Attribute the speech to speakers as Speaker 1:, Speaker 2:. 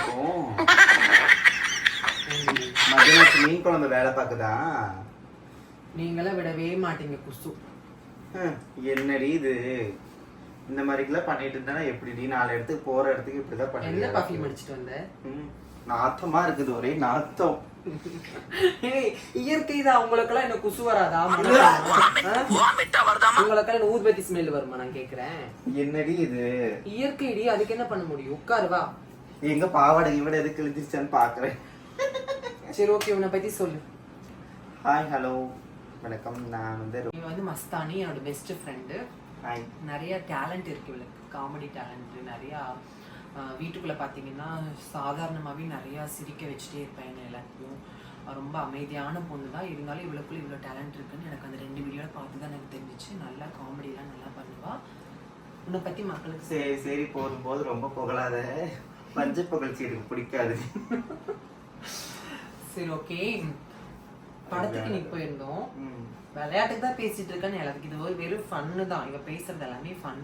Speaker 1: இருக்கும். மீன் குழம்பு வேலை பார்க்குதா?
Speaker 2: நீங்களே விடவே மாட்டீங்க குசு
Speaker 1: ஹம், என்னடி இது? இந்த மாதிரிக்கெல்லாம் பண்ணிட்டு இருந்தா எப்படிடி? நாலு இடத்துக்கு போற இடத்துக்கு இப்படிதான்
Speaker 2: என்ன பர்ஃபியூம்
Speaker 1: பண்ணி
Speaker 2: அடிச்சிட்டு வந்த?
Speaker 1: நாத்தமா இருக்குது ஒரே நாத்தம்.
Speaker 2: ஏய், இயற்கை தான். உங்களுக்கெல்லாம் என்ன குசு வராதா? உங்களுக்கெல்லாம் என்ன ஊதுபத்தி ஸ்மெல் வருமா? நான் கேக்குறேன்.
Speaker 1: என்னடி இது?
Speaker 2: இயற்கைடி அதுக்கு என்ன பண்ண முடியும்? உட்காரு வா.
Speaker 1: எங்க பாவாடை இவட எது கிழிஞ்சிருச்சான்னு பாக்குறேன்.
Speaker 2: சரி ஓகே உன்னை பத்தி சொல்லு.
Speaker 1: ஹாய் ஹலோ வணக்கம். நான் வந்து
Speaker 2: இவன் வந்து மஸ்தானி என்னோட பெஸ்ட் ஃப்ரெண்டு
Speaker 1: ஹாய்
Speaker 2: நிறைய டேலண்ட் இருக்கு இவளுக்கு. காமெடி டேலண்ட் நிறையா வீட்டுக்குள்ள பார்த்தீங்கன்னா சாதாரணமாகவே நிறையா சிரிக்க வச்சுட்டே இருப்பேன் என்ன எல்லாத்தையும். ரொம்ப அமைதியான பொண்ணு தான். இருந்தாலும் இவளுக்குள்ள இவ்வளோ டேலண்ட் இருக்குன்னு எனக்கு அந்த ரெண்டு வீடியோவில் பார்த்து தான் எனக்கு தெரிஞ்சிச்சு. நல்லா காமெடிலாம் நல்லா பண்ணுவா. உன்னை பற்றி மக்களுக்கு
Speaker 1: சரி சரி போதும் போது ரொம்ப புகழாத. பஞ்ச புகழ்ச்சி எனக்கு பிடிக்காது.
Speaker 2: சரி ஓகே படத்துக்கு நீ போயிருந்தோம். விளையாட்டுக்கு தான் பேசிட்டு இருக்கேன்னு எல்லாத்துக்கும் இது ஒரு வெறும் ஃபன்னு தான். இவ பேசுறது எல்லாமே ஃபன்